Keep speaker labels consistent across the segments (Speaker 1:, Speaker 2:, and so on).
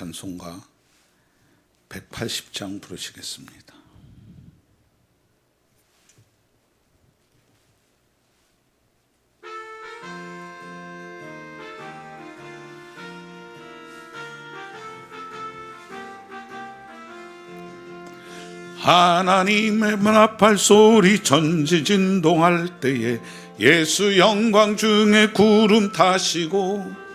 Speaker 1: 찬송가 180장 부르시겠습니다. 하나님의 나팔 소리 전지 진동할 때에 예수 영광 중에 구름 타시고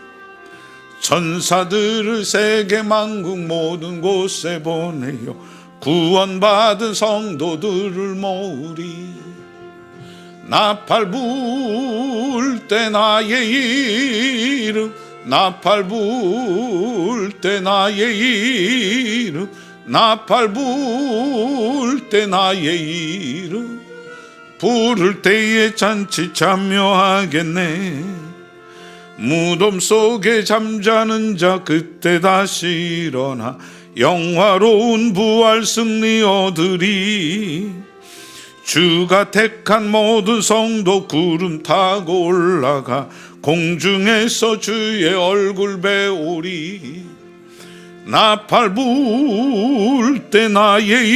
Speaker 1: 천사들을 세계 만국 모든 곳에 보내요. 구원받은 성도들을 모으리. 나팔 불때 나의 이름 나팔 불때 나의 이름 나팔 불때 나의 이름. 부를 때에 잔치 참여하겠네 무덤 속에 잠자는 자 그때 다시 일어나 영화로운 부활 승리 얻으리. 주가 택한 모든 성도 구름 타고 올라가 공중에서 주의 얼굴 배우리. 나팔 불때 나의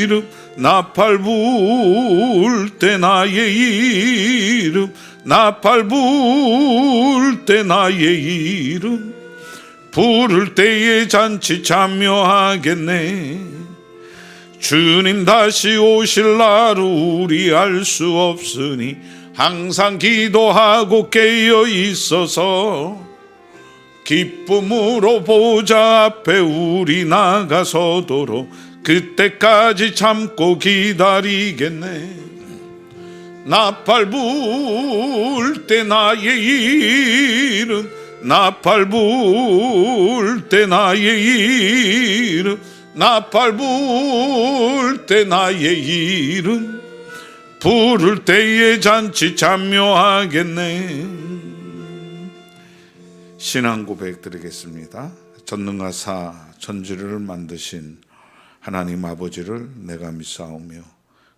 Speaker 1: 이름 나팔 불때 나의 이름 나팔 불때 나의 이름 부를 때에 잔치 참여하겠네. 주님 다시 오실 날 우리 알 수 없으니 항상 기도하고 깨어 있어서 기쁨으로 보좌 앞에 우리 나가서도록 그때까지 참고 기다리겠네 나팔 불 때 나의 이름 나팔 불 때 나의 이름 나팔 불 때 나의 이름. 부를 때에 잔치 참여하겠네. 신앙 고백 드리겠습니다. 전능하사 천지를 만드신 하나님 아버지를 내가 믿사오며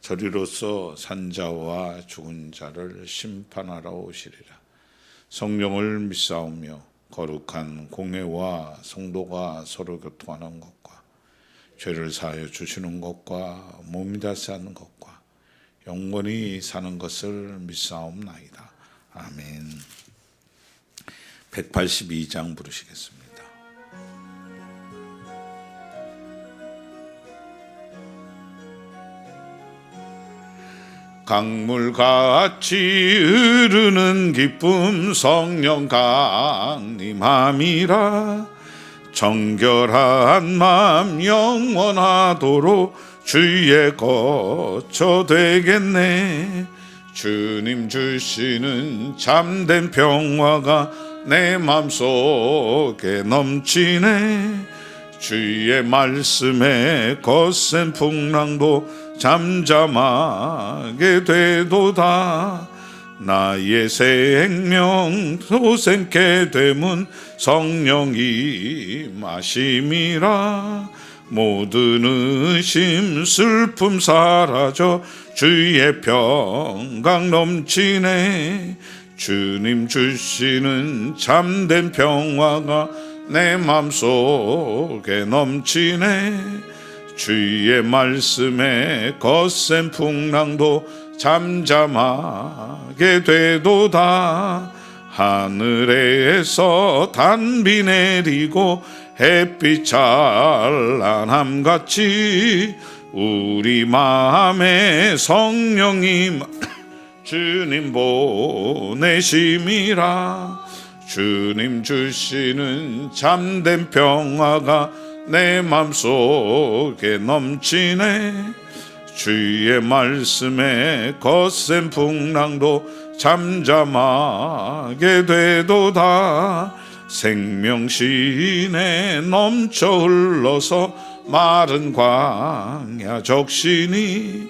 Speaker 1: 저리로서 산자와 죽은 자를 심판하러 오시리라. 성령을 믿사오며 거룩한 공회와 성도가 서로 교통하는 것과 죄를 사하여 주시는 것과 몸이 다시 하는 것과 영원히 사는 것을 믿사옵나이다. 아멘. 182장 부르시겠습니다. 강물같이 흐르는 기쁨 성령 강림함이라. 정결한 마음 영원하도록 주의 거처 되겠네. 주님 주시는 참된 평화가 내 맘속에 넘치네. 주의 말씀에 거센 풍랑도 잠잠하게 되도다. 나의 생명 소생케 되문 성령이 마심이라. 모든 의심 슬픔 사라져 주의 평강 넘치네. 주님 주시는 참된 평화가 내 맘속에 넘치네 주의 말씀에 거센 풍랑도 잠잠하게 되도다. 하늘에서 단비 내리고 햇빛 찬란함 같이 우리 마음에 성령이 주님 보내심이라. 주님 주시는 참된 평화가 내 맘속에 넘치네. 주의 말씀에 거센 풍랑도 잠잠하게 되도다. 생명신에 넘쳐 흘러서 마른 광야 적신이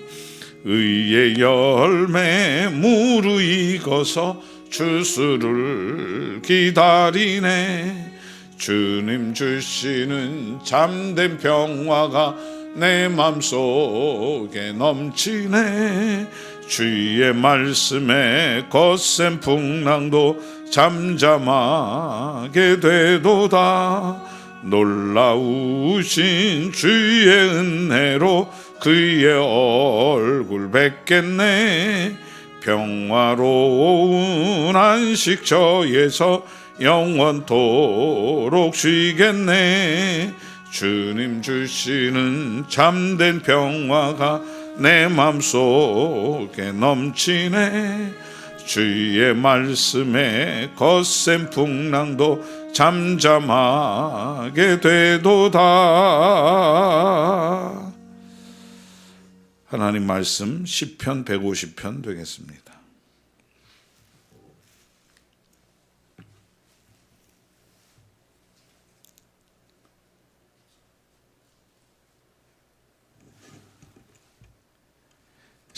Speaker 1: 의의 열매 무르익어서 주수를 기다리네 주님 주시는 잠든 평화가 내 맘속에 넘치네. 주의 말씀에 거센 풍랑도 잠잠하게 되도다. 놀라우신 주의 은혜로 그의 얼굴 뵙겠네. 평화로운 안식 저에서 영원토록 쉬겠네. 주님 주시는 잠든 평화가 내 맘속에 넘치네. 주의 말씀에 거센 풍랑도 잠잠하게 되도다. 하나님 말씀 10편 150편 되겠습니다.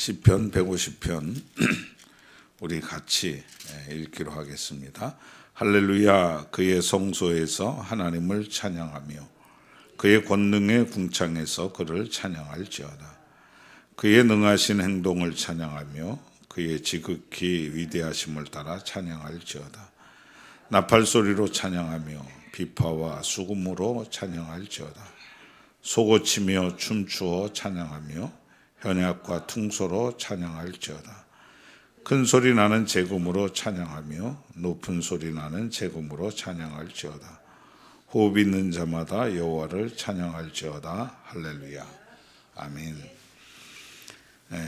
Speaker 1: 시편 150편 우리 같이 읽기로 하겠습니다. 할렐루야 그의 성소에서 하나님을 찬양하며 그의 권능의 궁창에서 그를 찬양할지어다. 그의 능하신 행동을 찬양하며 그의 지극히 위대하심을 따라 찬양할지어다. 나팔 소리로 찬양하며 비파와 수금으로 찬양할지어다. 소고치며 춤추어 찬양하며 현약과 퉁소로 찬양할지어다. 큰 소리 나는 재금으로 찬양하며 높은 소리 나는 재금으로 찬양할지어다. 호흡 있는 자마다 여호와를 찬양할지어다. 할렐루야. 아멘. 에,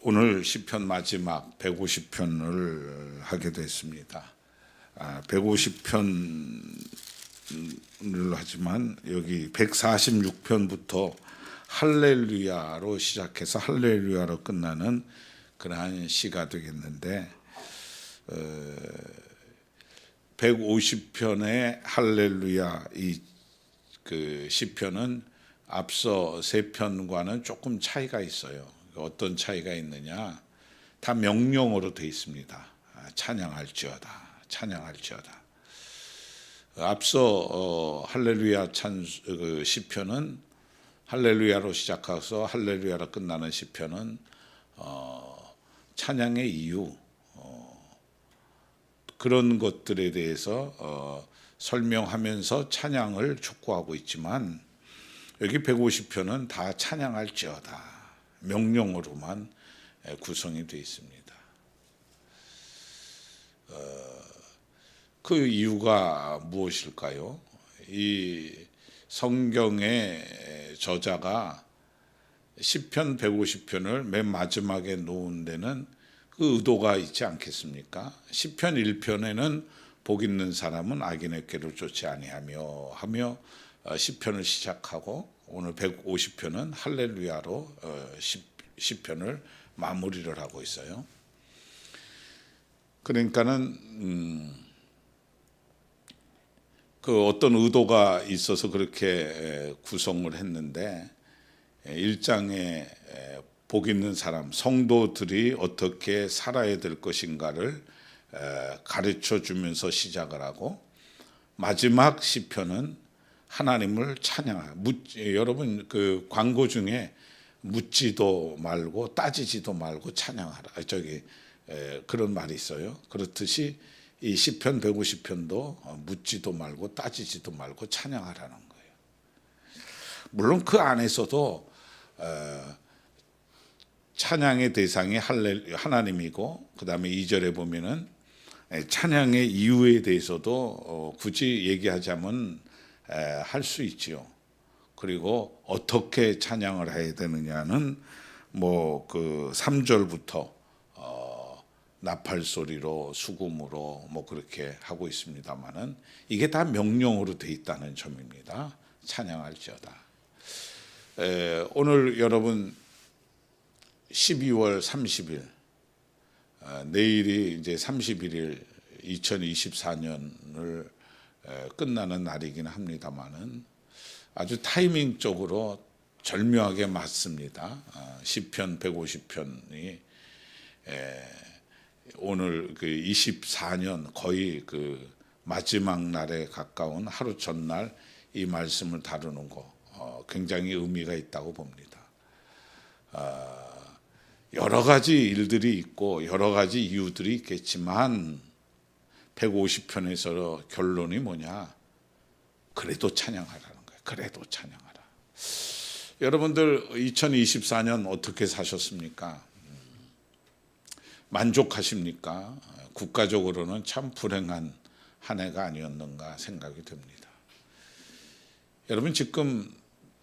Speaker 1: 오늘 시편 마지막 150편을 하게 됐습니다. 아, 150편을 하지만 여기 146편부터 할렐루야로 시작해서 할렐루야로 끝나는 그러한 시가 되겠는데 어, 150편의 할렐루야 이 그 시편은 앞서 세 편과는 조금 차이가 있어요. 어떤 차이가 있느냐? 다 명령어로 되어 있습니다. 아, 찬양할지어다, 찬양할지어다. 앞서 어, 할렐루야 찬 그 시편은 할렐루야로 시작해서 할렐루야로 끝나는 시편은 어, 찬양의 이유 어, 그런 것들에 대해서 어, 설명하면서 찬양을 촉구하고 있지만 여기 150편은 다 찬양할지어다 명령으로만 구성이 되어 있습니다. 어, 그 이유가 무엇일까요? 이 성경의 저자가 시편 150편을 맨 마지막에 놓은 데는 그 의도가 있지 않겠습니까? 시편 1편에는 복 있는 사람은 악인의 꾀를 쫓지 아니하며 하며 어, 시편을 시작하고 오늘 150편은 할렐루야로 어, 시편을 마무리를 하고 있어요. 그러니까는 음, 그 어떤 의도가 있어서 그렇게 구성을 했는데 1장에 복 있는 사람 성도들이 어떻게 살아야 될 것인가를 가르쳐 주면서 시작을 하고 마지막 시편은 하나님을 찬양하. 여러분 그 광고 중에 묻지도 말고 따지지도 말고 찬양하라. 저기 그런 말이 있어요. 그렇듯이 이 시편 150편도 묻지도 말고 따지지도 말고 찬양하라는 거예요. 물론 그 안에서도 찬양의 대상이 하나님이고 그다음에 2절에 보면은 찬양의 이유에 대해서도 어, 굳이 얘기하자면 할 수 있지요. 그리고 어떻게 찬양을 해야 되느냐는 뭐 그 3절부터 어, 나팔 소리로 수금으로 뭐 그렇게 하고 있습니다만은 이게 다 명령으로 돼 있다는 점입니다. 찬양할지어다. 에, 오늘 여러분 12월 30일 어, 내일이 이제 31일 2024년을 에, 끝나는 날이긴 합니다만은 아주 타이밍적으로 절묘하게 맞습니다. 아, 시편 150편이 오늘 그 24년 거의 그 마지막 날에 가까운 하루 전날 이 말씀을 다루는 거 어, 굉장히 의미가 있다고 봅니다. 아, 여러 가지 일들이 있고 여러 가지 이유들이 있겠지만 150편에서 결론이 뭐냐? 그래도 찬양하라는 거예요. 그래도 찬양하라. 여러분들 2024년 어떻게 사셨습니까? 만족하십니까? 국가적으로는 참 불행한 한 해가 아니었는가 생각이 듭니다. 여러분 지금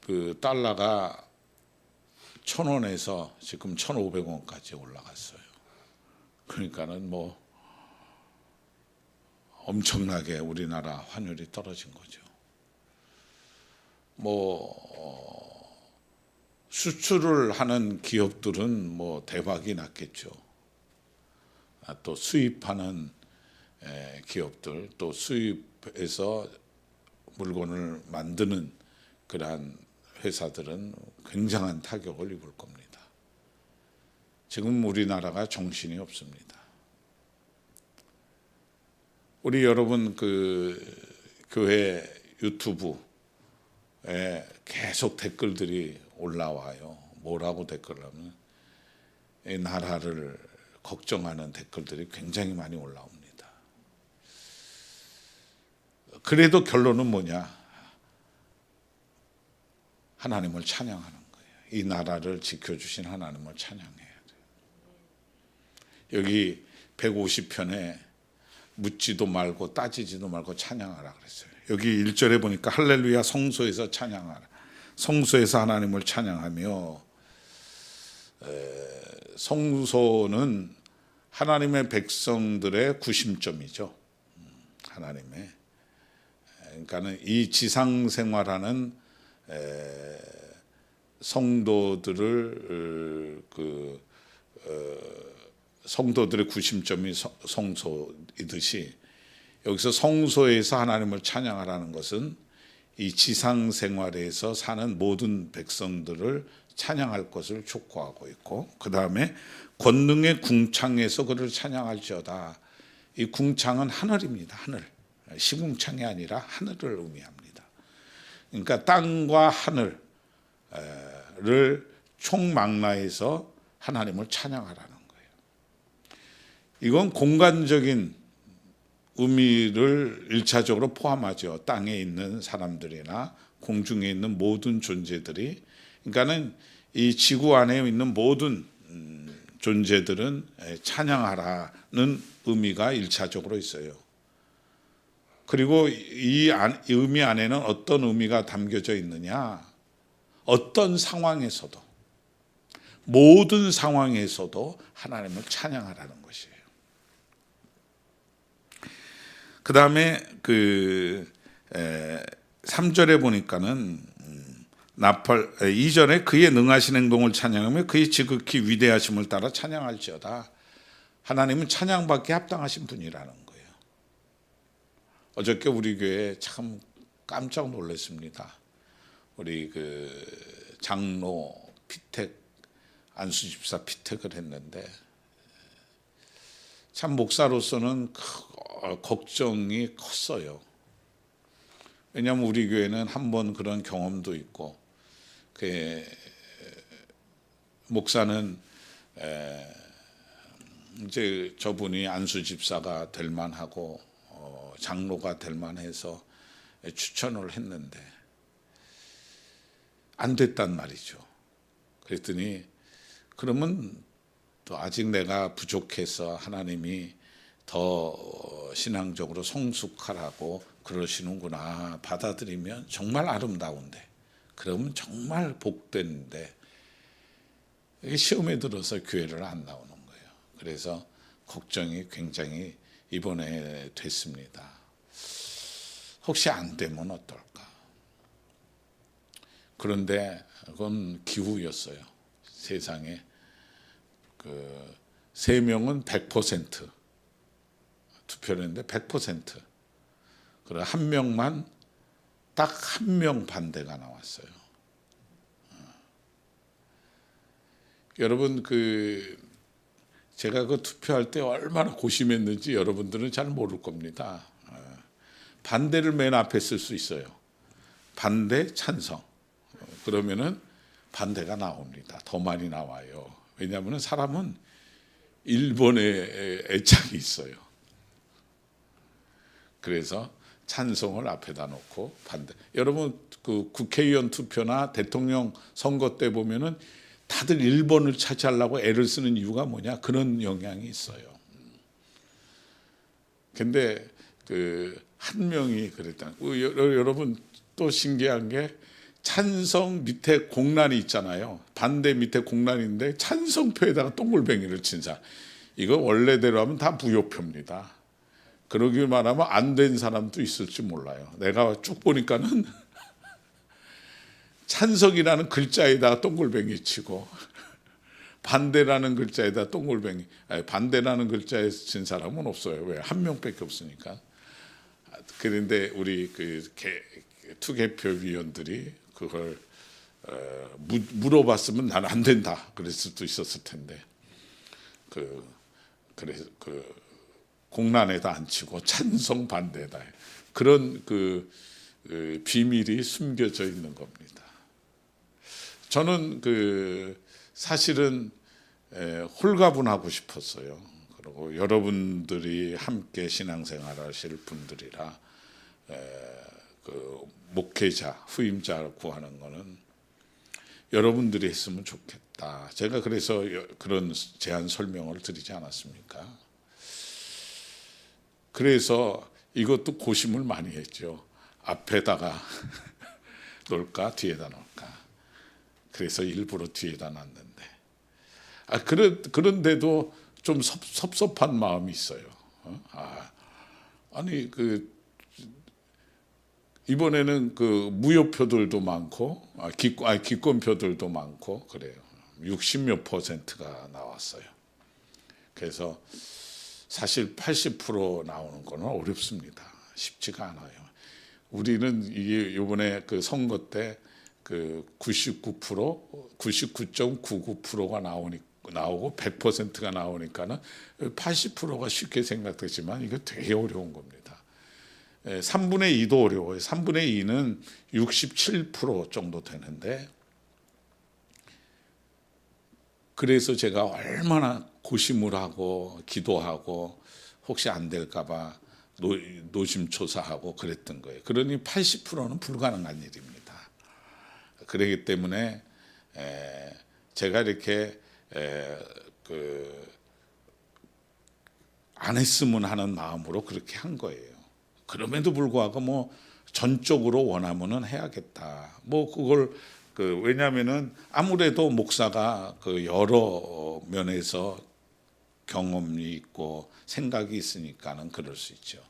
Speaker 1: 그 달러가 천 원에서 지금 천 오백 원까지 올라갔어요. 그러니까는 뭐 엄청나게 우리나라 환율이 떨어진 거죠. 뭐 어, 수출을 하는 기업들은 뭐 대박이 났겠죠. 아, 또 수입하는 에, 기업들 또 수입해서 물건을 만드는 그러한 회사들은 굉장한 타격을 입을 겁니다. 지금 우리나라가 정신이 없습니다. 우리 여러분 그 교회 유튜브에 계속 댓글들이 올라와요. 뭐라고 댓글 하면 이 나라를 걱정하는 댓글들이 굉장히 많이 올라옵니다. 그래도 결론은 뭐냐? 하나님을 찬양하는 거예요. 이 나라를 지켜주신 하나님을 찬양해야 돼요. 여기 150편에 묻지도 말고 따지지도 말고 찬양하라 그랬어요. 여기 1절에 보니까 할렐루야 성소에서 찬양하라. 성소에서 하나님을 찬양하며 에, 성소는 하나님의 백성들의 구심점이죠. 음, 하나님의 그러니까는 이 지상 생활하는 에, 성도들을 그 어, 성도들의 구심점이 성- 성소이듯이 여기서 성소에서 하나님을 찬양하라는 것은 이 지상 생활에서 사는 모든 백성들을 찬양할 것을 촉구하고 있고 그 다음에 권능의 궁창에서 그를 찬양할지어다. 이 궁창은 하늘입니다. 하늘 시궁창이 아니라 하늘을 의미합니다. 그러니까 땅과 하늘을 총망라해서 하나님을 찬양하라는 거예요. 이건 공간적인 의미를 일차적으로 포함하죠. 땅에 있는 사람들이나 공중에 있는 모든 존재들이 그러니까는 이 지구 안에 있는 모든 음, 존재들은 찬양하라는 의미가 일차적으로 있어요. 그리고 이, 의미 안에는 어떤 의미가 담겨져 있느냐? 어떤 상황에서도 모든 상황에서도 하나님을 찬양하라는 것이에요. 그 다음에 그 3절에 보니까는 음, 나팔 2절에 그의 능하신 행동을 찬양하며 그의 지극히 위대하심을 따라 찬양할지어다. 하나님은 찬양받기 합당하신 분이라는 거예요. 어저께 우리 교회 참 깜짝 놀랐습니다. 우리 그 장로 피택 안수 집사 피택을 했는데 참 목사로서는 걱정이 컸어요. 왜냐하면 우리 교회는 한 번 그런 경험도 있고 그 목사는 에, 이제 저분이 안수 집사가 될 만하고 어, 장로가 될 만해서 추천을 했는데 안 됐단 말이죠. 그랬더니 그러면 또 아직 내가 부족해서 하나님이 더 신앙적으로 성숙하라고 그러시는구나 받아들이면 정말 아름다운데 그러면 정말 복된데 시험에 들어서 교회를 안 나오는 거예요. 그래서 걱정이 굉장히 이번에 됐습니다. 혹시 안 되면 어떨까? 그런데 그건 기후였어요. 세상에 그 세 명은 100% 투표를 했는데 100%. 그래 한 명만 딱 한 명 반대가 나왔어요. 어. 여러분 그 제가 그 투표할 때 얼마나 고심했는지 여러분들은 잘 모를 겁니다. 어. 반대를 맨 앞에 쓸 수 있어요. 반대 찬성. 어, 그러면은 반대가 나옵니다. 더 많이 나와요. 왜냐하면 사람은 일본에 애착이 있어요. 그래서 찬성을 앞에다 놓고 반대. 여러분 그 국회의원 투표나 대통령 선거 때 보면은 다들 1번을 차지하려고 애를 쓰는 이유가 뭐냐? 그런 영향이 있어요. 근데 그 한 명이 그랬다. 어, 여- 여러분 또 신기한 게 찬성 밑에 공란이 있잖아요. 반대 밑에 공란인데 찬성표에다가 동글뱅이를 친 사람. 이거 원래대로 하면 다 무효표입니다. 그러기 말하면 안 된 사람도 있을지 몰라요. 내가 쭉 보니까는 찬성이라는 글자에다가 동글뱅이 치고 반대라는 글자에다 동글뱅이 아니, 반대라는 글자에 친 사람은 없어요. 왜 한 명밖에 없으니까. 그런데 우리 그 개, 투개표 위원들이 그걸 어, 무, 물어봤으면 나는 안 된다 그랬을 수도 있었을 텐데 그 그래서 그 공란에다 안 치고 찬성 반대다 그런 그, 그 비밀이 숨겨져 있는 겁니다. 저는 그 사실은 에, 홀가분하고 싶었어요. 그리고 여러분들이 함께 신앙생활 하실 분들이라 에, 그 목회자 후임자 구하는 거는 여러분들이 했으면 좋겠다. 제가 그래서 여- 그런 제안 설명을 드리지 않았습니까? 그래서 이것도 고심을 많이 했죠. 앞에다가 놓을까 뒤에다 놓을까. 그래서 일부러 뒤에다 놨는데. 아 그런 그런데도 좀 섭, 섭섭한 마음이 있어요. 어? 아 아니 그 이번에는 그 무효표들도 많고 아, 기, 아, 기권표들도 많고 그래요. 60몇 퍼센트가 나왔어요. 그래서 사실 80% 나오는 거는 어렵습니다. 쉽지가 않아요. 우리는 이게 이번에 그 선거 때 그 99%, 99.99%가 나오니 나오고 100%가 나오니까는 80%가 쉽게 생각되지만 이거 되게 어려운 겁니다. 예, 3분의 2도 어려워요. 3분의 2는 67% 정도 되는데 그래서 제가 얼마나 고심을 하고 기도하고 혹시 안 될까봐 노, 노심초사하고 그랬던 거예요. 그러니 80%는 불가능한 일입니다. 그렇기 때문에 에, 제가 이렇게 에, 그, 안 했으면 하는 마음으로 그렇게 한 거예요. 그럼에도 불구하고 뭐 전적으로 원하면은 해야겠다. 뭐 그걸 그 왜냐하면은 아무래도 목사가 그 여러 면에서 경험이 있고 생각이 있으니까는 그럴 수 있죠.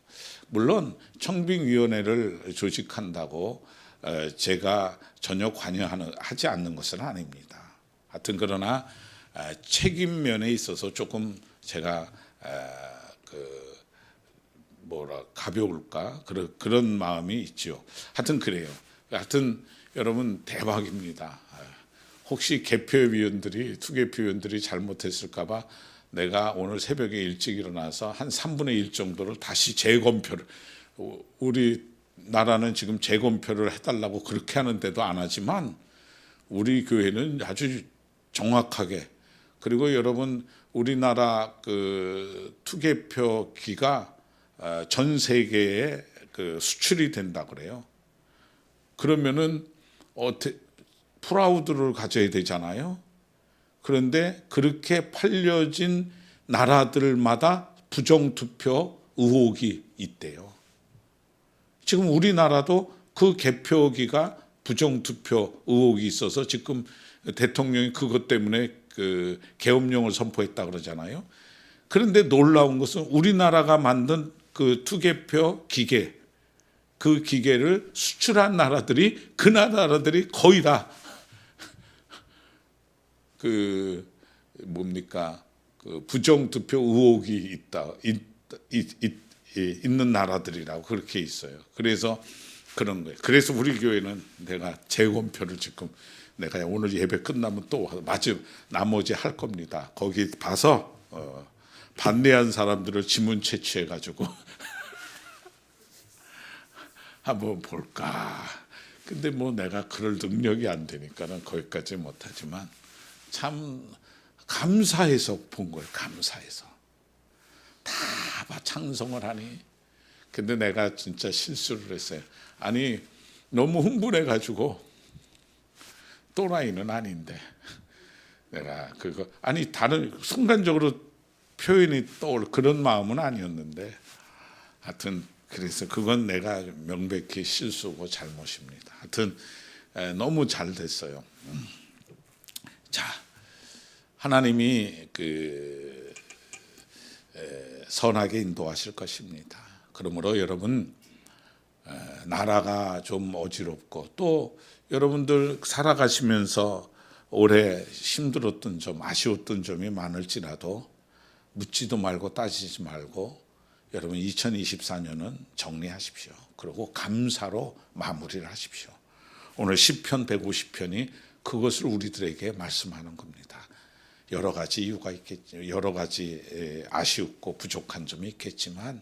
Speaker 1: 물론 청빙위원회를 조직한다고 어, 제가 전혀 관여하는 하지 않는 것은 아닙니다. 하여튼 그러나 어, 책임 면에 있어서 조금 제가 어, 그 뭐라 가벼울까 그런 그런 마음이 있죠. 하여튼 그래요. 하여튼 여러분 대박입니다. 혹시 개표 위원들이 투개표 위원들이 잘못했을까봐 내가 오늘 새벽에 일찍 일어나서 한 3분의 1 정도를 다시 재검표를 우- 우리 나라는 지금 재검표를 해달라고 그렇게 하는데도 안 하지만 우리 교회는 아주 정확하게 그리고 여러분 우리나라 그 투개표기가 어, 전 세계에 그 수출이 된다 그래요. 그러면은 어때 프라우드를 가져야 되잖아요. 그런데 그렇게 팔려진 나라들마다 부정투표 의혹이 있대요. 지금 우리나라도 그 개표기가 부정투표 의혹이 있어서 지금 대통령이 그것 때문에 그 계엄령을 선포했다 그러잖아요. 그런데 놀라운 것은 우리나라가 만든 그 투개표 기계 그 기계를 수출한 나라들이 그 나라들이 거의 다 그 뭡니까 그 부정 투표 의혹이 있다 있, 있, 있, 이- 있는 나라들이라고 그렇게 있어요. 그래서 그런 거예요. 그래서 우리 교회는 내가 재검표를 지금 내가 오늘 예배 끝나면 또 마지 나머지 할 겁니다. 거기 봐서 어, 반대한 사람들을 지문 채취해 가지고 한번 볼까. 근데 뭐 내가 그럴 능력이 안 되니까는 거기까지 못하지만 참 감사해서 본 거예요. 감사해서 다봐 찬송을 하니. 근데 내가 진짜 실수를 했어요. 아니 너무 흥분해 가지고 또라이는 아닌데 내가 그거 아니 다른 순간적으로 표현이 떠올 그런 마음은 아니었는데 하여튼 그래서 그건 내가 명백히 실수고 잘못입니다. 하여튼 에, 너무 잘 됐어요. 음. 자 하나님이 그 에, 선하게 인도하실 것입니다. 그러므로 여러분 에, 나라가 좀 어지럽고 또 여러분들 살아가시면서 올해 힘들었던 점, 아쉬웠던 점이 많을지라도 묻지도 말고 따지지 말고 여러분 2024년은 정리하십시오. 그리고 감사로 마무리를 하십시오. 오늘 10편 150편이 그것을 우리들에게 말씀하는 겁니다. 여러 가지 이유가 있겠죠. 여러 가지 에, 아쉬웠고 부족한 점이 있겠지만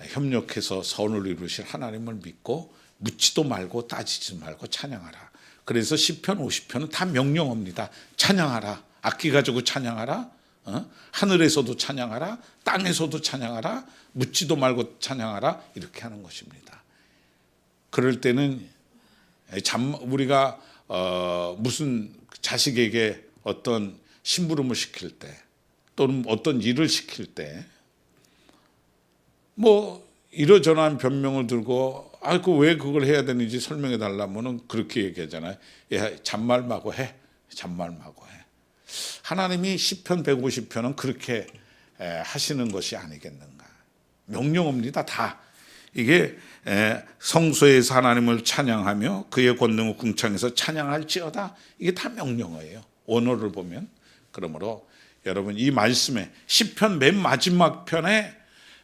Speaker 1: 협력해서 선을 이루실 하나님을 믿고 묻지도 말고 따지지 말고 찬양하라. 그래서 10편 50편은 다 명령어입니다. 찬양하라. 악기 가지고 찬양하라. 어? 하늘에서도 찬양하라. 땅에서도 찬양하라. 묻지도 말고 찬양하라. 이렇게 하는 것입니다. 그럴 때는 잠 우리가 어, 무슨 자식에게 어떤 심부름을 시킬 때 또는 어떤 일을 시킬 때 뭐 이러저러한 변명을 들고 아그 왜 그걸 해야 되는지 설명해 달라면은 그렇게 얘기하잖아요. 야, 잔말 마고 해. 잔말 마고 해. 하나님이 시편 150편은 그렇게 에, 하시는 것이 아니겠는가. 명령입니다. 다. 이게 에, 성소에서 하나님을 찬양하며 그의 권능을 궁창에서 찬양할지어다. 이게 다 명령어예요. 원어를 보면. 그러므로 여러분 이 말씀에 시편 맨 마지막 편에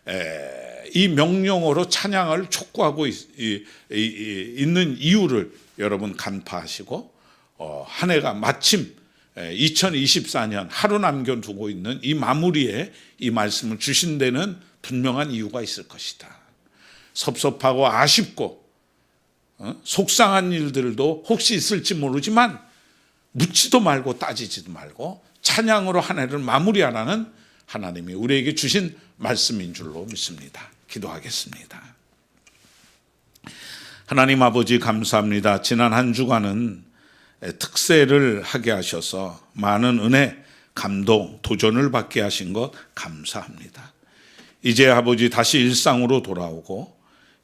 Speaker 1: 에, 이 명령어로 찬양을 촉구하고 있는 이유를 여러분 간파하시고 어, 한 해가 마침 2024년 하루 남겨두고 있는 이 마무리에 이 말씀을 주신 데는 분명한 이유가 있을 것이다. 섭섭하고 아쉽고 어? 속상한 일들도 혹시 있을지 모르지만 묻지도 말고 따지지도 말고 찬양으로 한 해를 마무리하라는 하나님이 우리에게 주신 말씀인 줄로 믿습니다. 기도하겠습니다. 하나님 아버지 감사합니다. 지난 한 주간은 특세를 하게 하셔서 많은 은혜, 감동, 도전을 받게 하신 것 감사합니다. 이제 아버지 다시 일상으로 돌아오고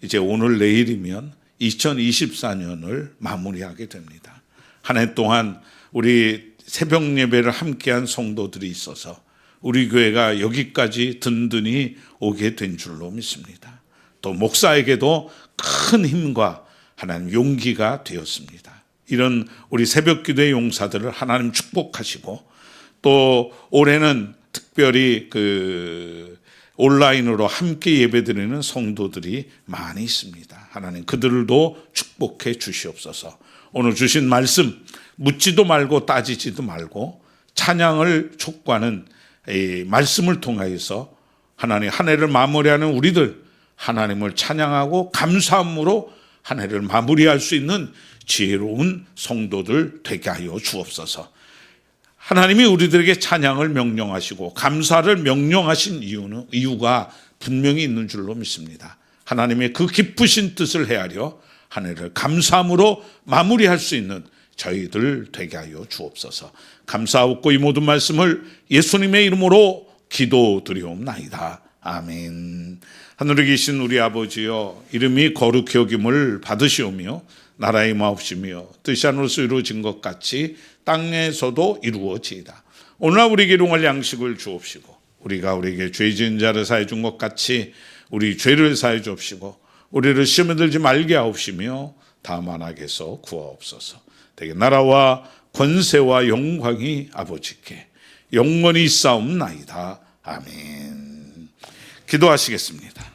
Speaker 1: 이제 오늘 내일이면 2024년을 마무리하게 됩니다. 한 해 동안 우리 새벽 예배를 함께한 성도들이 있어서 우리 교회가 여기까지 든든히 오게 된 줄로 믿습니다. 또 목사에게도 큰 힘과 하나님 용기가 되었습니다. 이런 우리 새벽 기도의 용사들을 하나님 축복하시고 또 올해는 특별히 그 온라인으로 함께 예배드리는 성도들이 많이 있습니다. 하나님 그들도 축복해 주시옵소서. 오늘 주신 말씀 묻지도 말고 따지지도 말고 찬양을 촉구하는 이 말씀을 통하여서 하나님 한 해를 마무리하는 우리들 하나님을 찬양하고 감사함으로 한 해를 마무리할 수 있는 지혜로운 성도들 되게 하여 주옵소서. 하나님이 우리들에게 찬양을 명령하시고 감사를 명령하신 이유는 이유가 분명히 있는 줄로 믿습니다. 하나님의 그 기쁘신 뜻을 헤아려 한 해를 감사함으로 마무리할 수 있는 저희들 되게 하여 주옵소서. 감사하고 이 모든 말씀을 예수님의 이름으로 기도드리옵나이다. 아멘. 하늘에 계신 우리 아버지여 이름이 거룩히 여김을 받으시오며 나라의 마옵시며 뜻이 하늘에서 이루어진 것 같이 땅에서도 이루어지이다. 오늘 우리에게 일용할 양식을 주옵시고 우리가 우리에게 죄 지은 자를 사해 준 것 같이 우리 죄를 사해 주옵시고 우리를 시험에 들지 말게 하옵시며 다만 악에서 구하옵소서. 되게 나라와 권세와 영광이 아버지께 영원히 싸움나이다. 아멘. 기도하시겠습니다.